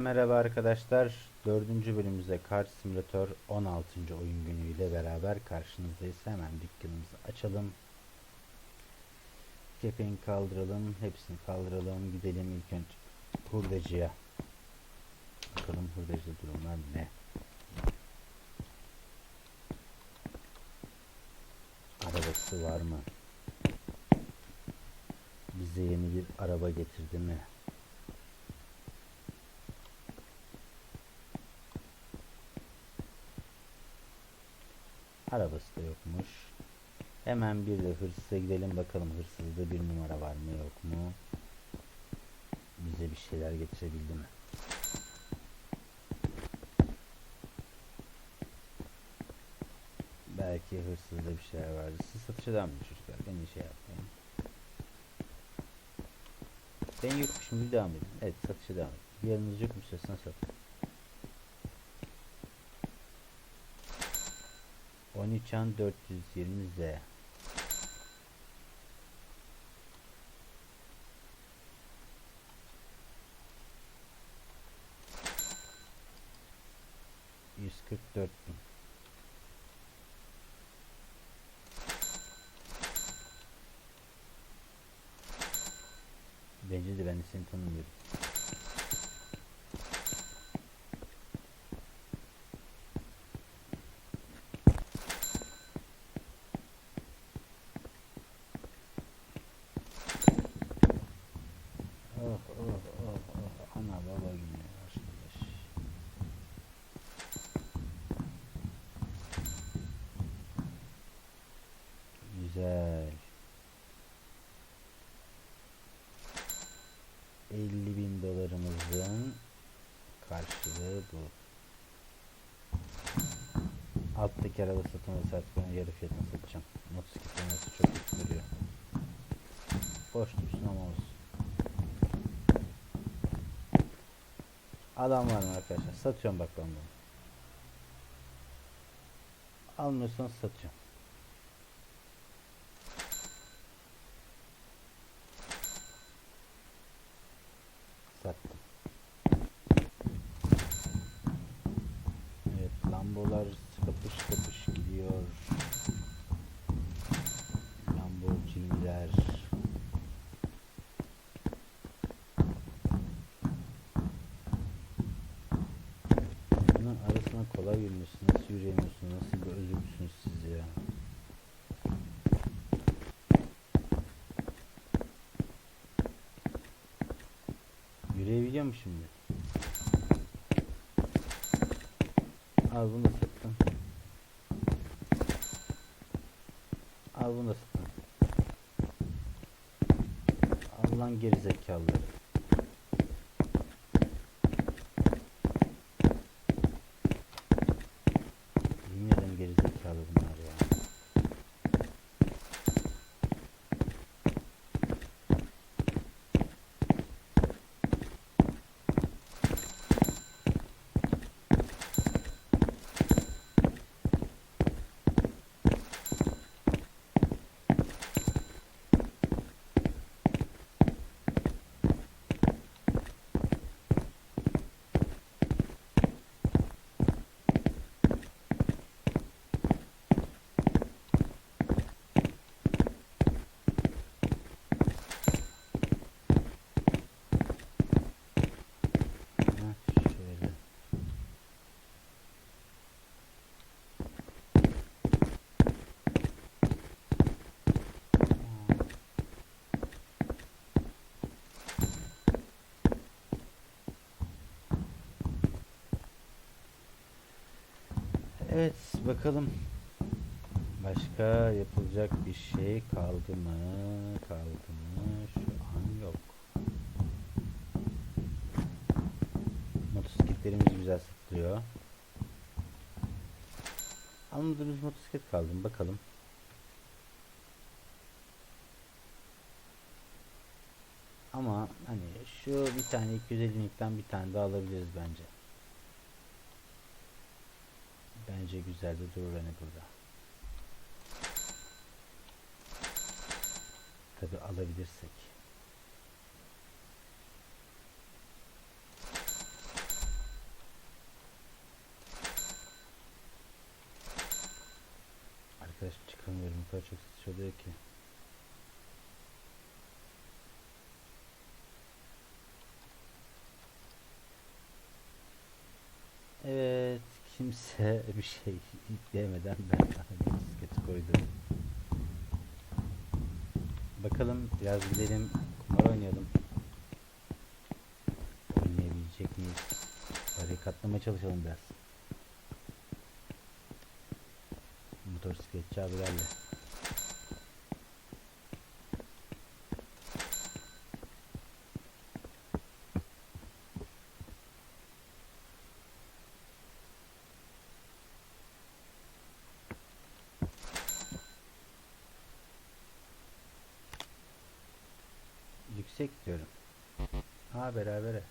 Merhaba arkadaşlar. Dördüncü bölümümüzde Car Simulator 16. oyun günüyle beraber karşınızdayız. Hemen dükkanımızı açalım. Kepengi kaldıralım. Hepsini kaldıralım. Gidelim ilk önce hurdacıya. Bakalım hurdacıda durumlar ne? Arabası var mı? Bize yeni bir araba getirdi mi? Arabası da yokmuş. Hemen bir de hırsıza gidelim bakalım hırsızda bir numara var mı yok mu? Bize bir şeyler getirebildi mi? Belki hırsızda bir şeyler vardı. Siz satışa edin çocuklar. Beni şey yapmayın. Ben yokmuşum gibi devam edin. Evet satışa devam edin. Bir yeriniz yok mu istiyorsan satın. 13 an 420 Z. Yüz kırk dört bin. Bence de ben seni tanımıyorum. Alttaki araba satın alırsa artık ben yarı fiyatına satacağım. Motosiklet olması çok kötü duruyor. Boş dursun ama olsun. Adam var mı arkadaşlar? Satıyorum bak ben bunu. Almıyorsanız satıyorum. Sattım. Evet Lambolar kapış kapış gidiyor. Lamborghini'ler. Bunun arasına kolay yürümüyorsun. Nasıl yürüyemiyorsun? Nasıl bir özürlüsünüz siz ya? Yürüyebiliyor mu şimdi? Al bunu da sattım. Al bunu da sattım. Al lan gerizekalıları. Yemin ederim gerizekalı bunlar ya. Heh, şöyle. Evet bakalım. Başka yapılacak bir şey kaldı mı? Kaldı mı? Şu an yok. Motosikletlerimiz güzel satılıyor almadığımız motosiklet kaldı mı? Bakalım. Ama hani şu bir tane 250'likten bir tane daha alabiliriz bence Bence güzel de durur burada. Tabi alabilirsek. Arkadaş çıkamıyorum. Bu kadar çok sıçralıyor ki. Kimse bir şey yükleyemeden ben bisikleti koydum. Bakalım biraz gidelim kumar oynayalım. Oynayabilecek miyiz? Parayı katlamaya çalışalım biraz. Motosikletçi abilerle. Yüksek diyorum. Ha berabere.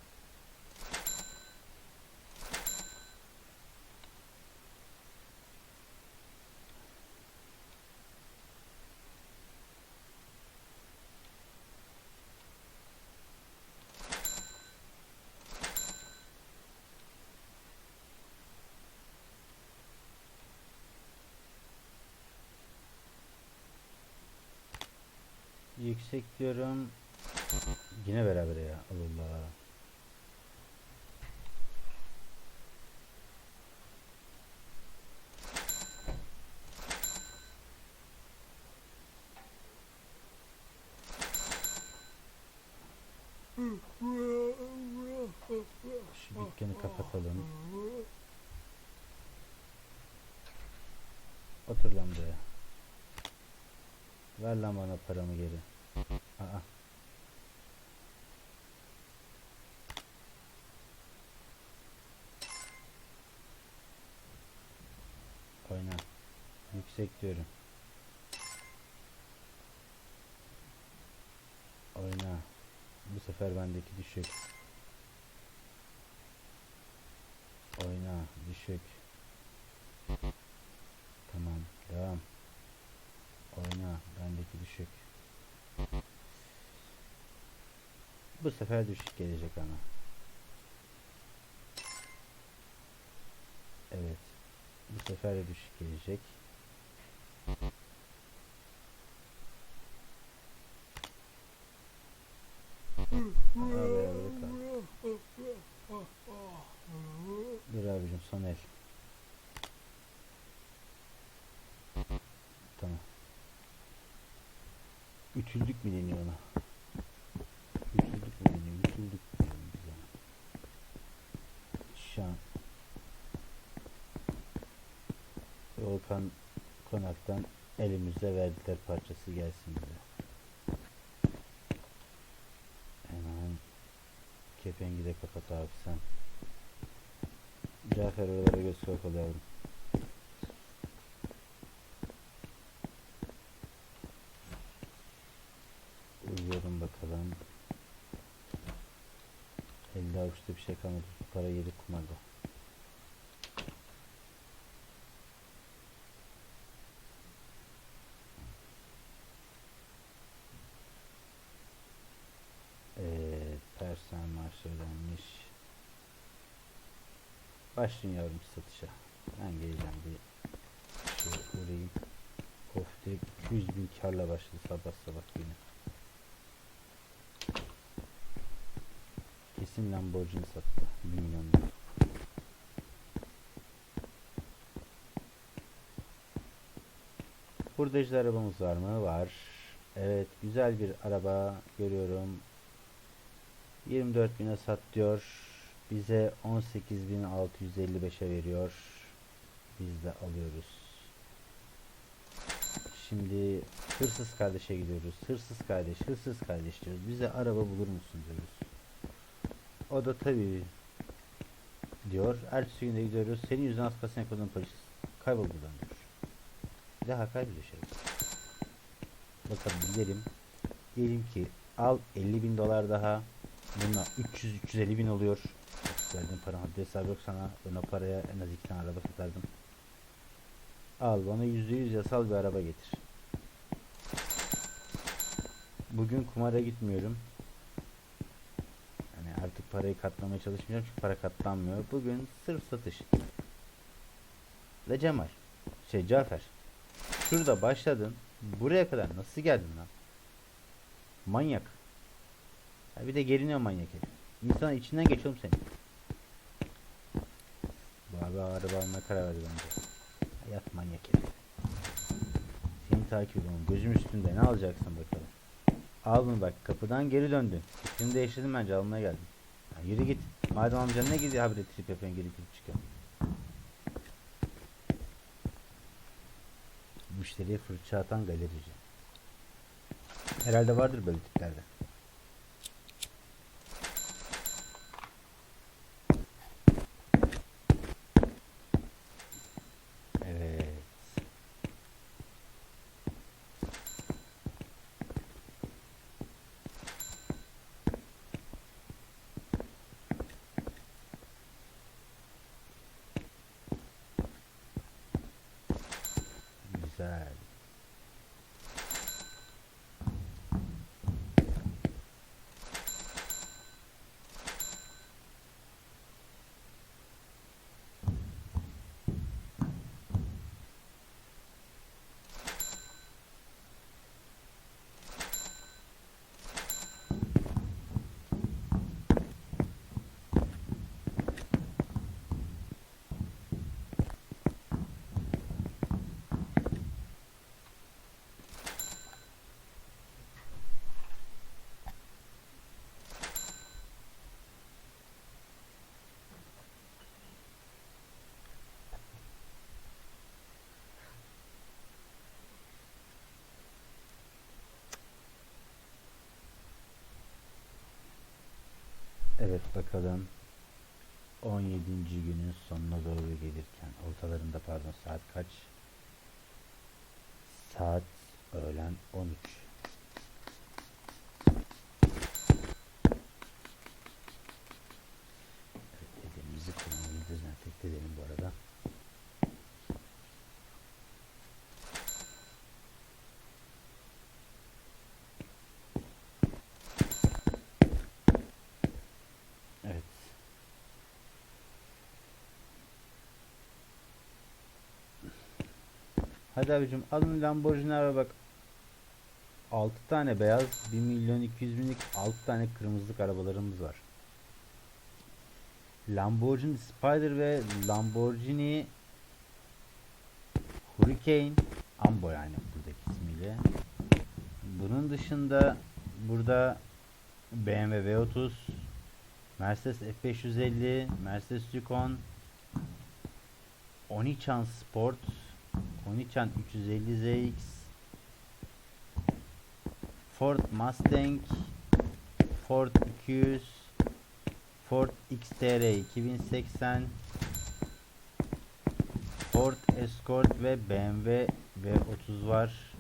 Yüksek diyorum. Yine beraber ya. Allah. Şu dükkanı kapatalım. Otur lan buraya. Ver lan bana paramı geri. Aa. Oyna. Yüksek diyorum. Oyna. Bu sefer bendeki düşük. Oyna. Düşük. Bu sefer düşük gelecek ama. Evet. Bu sefer de düşük gelecek. Dur abicim son el. Tamam. Ütüldük mü deniyor ona? Ütüldük mü deniyor? Ütüldük diyelim biz ona. Şu an Volkan konaktan elimizde verdiler parçası gelsin bize. Hemen kepengi de kapat abi sen. Cafer oralara göz yavrum. Uyuyorum bakalım. Elde avuçta bir şey kalmadı. Para yedi kumarda. Başlayın yavrum satışa. Ben geleceğim bir şey uğrayayım. Of direkt 200 bin karla başladı sabah sabah yine. Kesin Lamborghini sattı. 1 milyon lira. Hurdacı arabamız var mı? Var. Evet güzel bir araba görüyorum. 24 bine sat diyor. Bize 18.655'e veriyor. Biz de alıyoruz. Şimdi hırsız kardeşe gidiyoruz. Hırsız kardeş, hırsız kardeş diyoruz. Bize araba bulur musun diyoruz. O da tabii diyor. Ertesi günde gidiyoruz. Senin yüzünden az kalsın yakaladığın polis kayboldu buradan diyor. Bir de hakaret şey. Bakalım gidelim. Diyelim ki al 50 bin dolar daha. Bununla 300-350 bin oluyor. Verdiğim para haddi hesabı yok sana. Ben o paraya en az iki tane araba satardım. Al bana %100 yasal bir araba getir. Bugün kumara gitmiyorum. Yani artık parayı katlamaya çalışmayacağım çünkü para katlanmıyor. Bugün sırf satış. Ve Cemal. Şey Cafer. şurada başladın. Buraya kadar nasıl geldin lan? Manyak. Ya bir de geriniyor manyak herif. İnsan içinden geç oğlum senin. Bu abi araba karar verdi bence. Hayat manyak herif. Seni takip ediyorum. Gözüm üstünde. Ne alacaksın bakalım. Al bunu bak. Kapıdan geri döndün. Fikrini değiştirdim bence. Almaya geldim. Ya yürü git. Madem amcan ne gidiyor habire trip yapıyorsun geri gidip çıkıyor. Müşteriye fırça atan galerici. Herhalde vardır böyle tiplerde. Evet. Güzel. Bakalım. 17. günün sonuna doğru gelirken ortalarında pardon saat kaç? Saat öğlen 13. Evet, elimizi kullanmayı dezenfekte edelim bu arada. Evet. Hadi abicim alın Lamborghini araba bak. 6 tane beyaz 1 milyon 200 binlik 6 tane kırmızılık arabalarımız var. Lamborghini Spider ve Lamborghini Hurricane Ambo yani buradaki ismiyle. Bunun dışında burada BMW V30 Mercedes F550 Mercedes Yukon Onichan Sport Onichan 350ZX Ford Mustang Ford 200 Ford XTR 2080 Ford Escort ve BMW V30 var.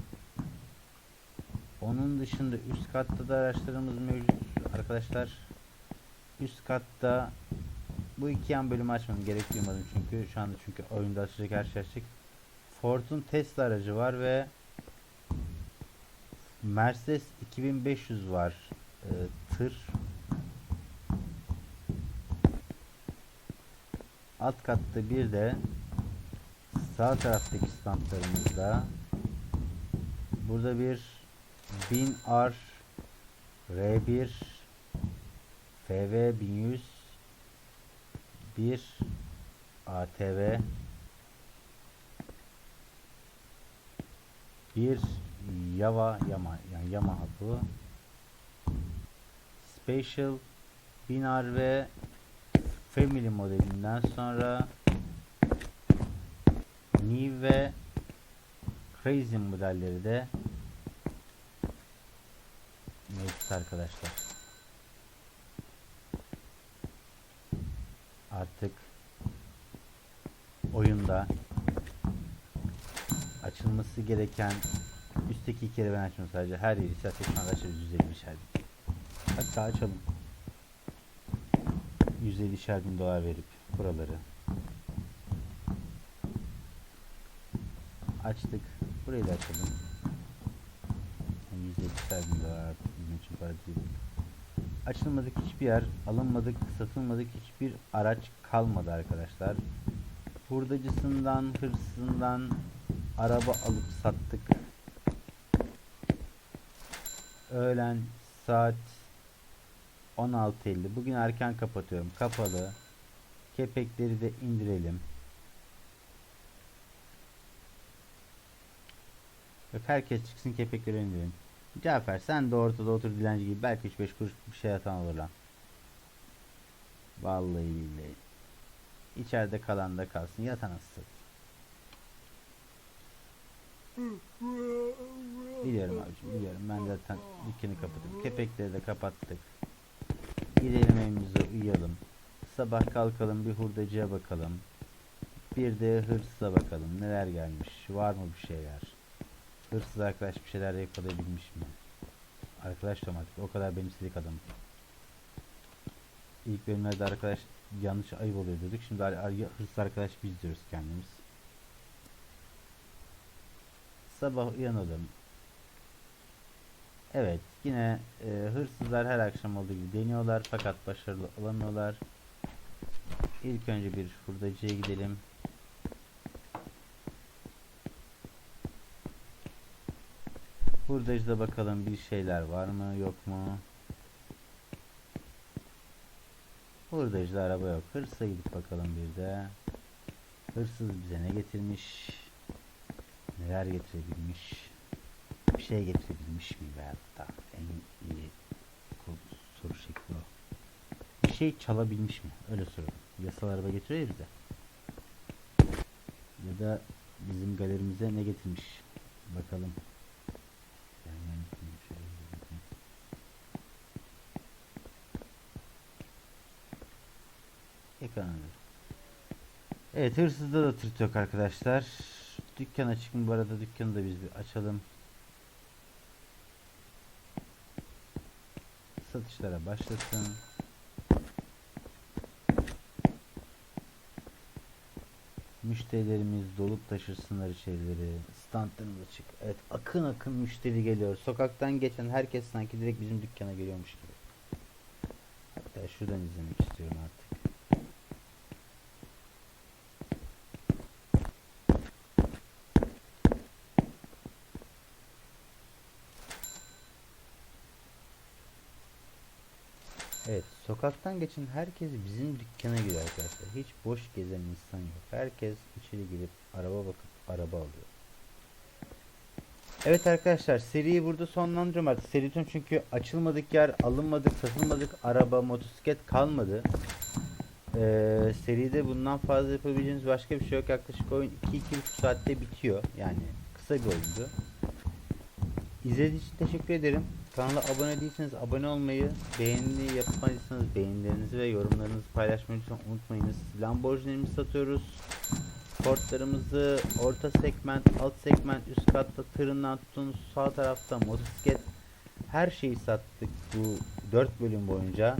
Onun dışında üst katta da araçlarımız mevcut arkadaşlar. Üst katta bu iki yan bölümü açmam gerek duymadım çünkü şu anda çünkü oyunda açacak her şey açık. Ford'un Tesla aracı var ve Mercedes 2500 var. Ee, tır. Alt katta bir de sağ taraftaki standlarımızda burada bir 1000R R1 FV 1100 bir ATV bir Yava Yama yani Yamaha bu Special 1000R ve Family modelinden sonra New ve Crazy modelleri de mevcut arkadaşlar. Artık oyunda açılması gereken üstteki iki yeri ben açmıyorum sadece her yeri anda açarız 150 bin. Hatta açalım. 150 bin dolar verip buraları açtık. Burayı da açalım. Yani 150 bin dolar bizim için para değil. Açılmadık hiçbir yer, alınmadık, satılmadık hiçbir araç kalmadı arkadaşlar. Hurdacısından, hırsızından, araba alıp sattık. Öğlen saat 16.50. Bugün erken kapatıyorum. Kapalı. Kepekleri de indirelim. Yok herkes çıksın kepekleri indirelim. Cafer sen de ortada otur dilenci gibi belki 3-5 kuruş bir şey atan olur lan. Vallahi billahi. İçeride kalan da kalsın. Yatan asıl. Biliyorum abicim biliyorum. Ben zaten dükkanı kapatıp kepekleri de kapattık. Gidelim evimize uyuyalım. Sabah kalkalım bir hurdacıya bakalım. Bir de hırsıza bakalım. Neler gelmiş. Var mı bir şeyler? Hırsız arkadaş bir şeyler yakalayabilmiş mi? Arkadaş domates. O kadar benimsedik adam. İlk bölümlerde arkadaş yanlış ayıp oluyor diyorduk. Şimdi hırsız arkadaş biz diyoruz kendimiz. Sabah uyanalım. Evet yine e, hırsızlar her akşam olduğu gibi deniyorlar fakat başarılı olamıyorlar. İlk önce bir hurdacıya gidelim. Hurdacıda bakalım bir şeyler var mı yok mu? Hurdacıda araba yok. Hırsıza gidip bakalım bir de. Hırsız bize ne getirmiş? Neler getirebilmiş? Bir şey getirebilmiş mi da en iyi soru şekli o. Bir şey çalabilmiş mi? Öyle soralım. Yasal araba getiriyor ya bize. Ya da bizim galerimize ne getirmiş? Bakalım. Yakalandı. Evet hırsızda da tırt yok arkadaşlar. Dükkan açık bu arada dükkanı da biz bir açalım. Satışlara başlasın. Müşterilerimiz dolup taşırsınlar içerileri. Standlarımız açık. Evet akın akın müşteri geliyor. Sokaktan geçen herkes sanki direkt bizim dükkana geliyormuş gibi. Hatta şuradan izlemek istiyorum artık. Evet, sokaktan geçen herkes bizim dükkana giriyor arkadaşlar. Hiç boş gezen insan yok. Herkes içeri girip araba bakıp araba alıyor. Evet arkadaşlar, seriyi burada sonlandırıyorum artık. Seri çünkü açılmadık yer, alınmadık, satılmadık araba, motosiklet kalmadı. Ee, seride bundan fazla yapabileceğiniz başka bir şey yok. Yaklaşık oyun 2-2,5 saatte bitiyor. Yani kısa bir oyundu. İzlediğiniz için teşekkür ederim. Kanala abone değilseniz abone olmayı, beğeni yapmadıysanız beğenilerinizi ve yorumlarınızı paylaşmayı lütfen unutmayınız. Lamborghini'mizi satıyoruz. Ford'larımızı orta segment, alt segment, üst katta tırından tutun, sağ tarafta motosiklet her şeyi sattık bu 4 bölüm boyunca.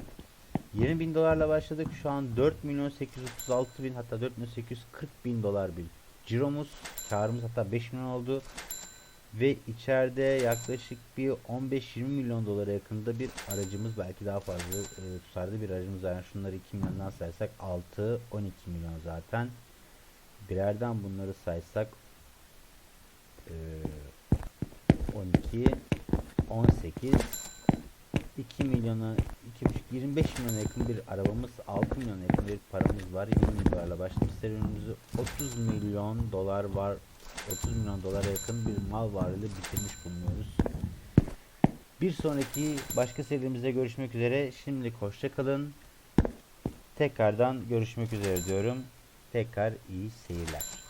20 bin dolarla başladık. Şu an 4 milyon 836 bin hatta 4 milyon 840 bin dolar bir ciromuz. Karımız hatta 5 milyon oldu. Ve içeride yaklaşık bir 15-20 milyon dolara yakında bir aracımız belki daha fazla e, tutarlı bir aracımız. Yani şunları 2 milyondan saysak 6-12 milyon zaten. Birerden bunları saysak e, 12 18 2 milyona 2,5 25 milyona yakın bir arabamız 6 milyona yakın bir paramız var 20 milyon dolarla başlamış serüvenimizi 30 milyon dolar var 30 milyon dolara yakın bir mal varlığı bitirmiş bulunuyoruz. Bir sonraki başka serimizde görüşmek üzere. Şimdilik hoşça kalın. Tekrardan görüşmek üzere diyorum. Tekrar iyi seyirler.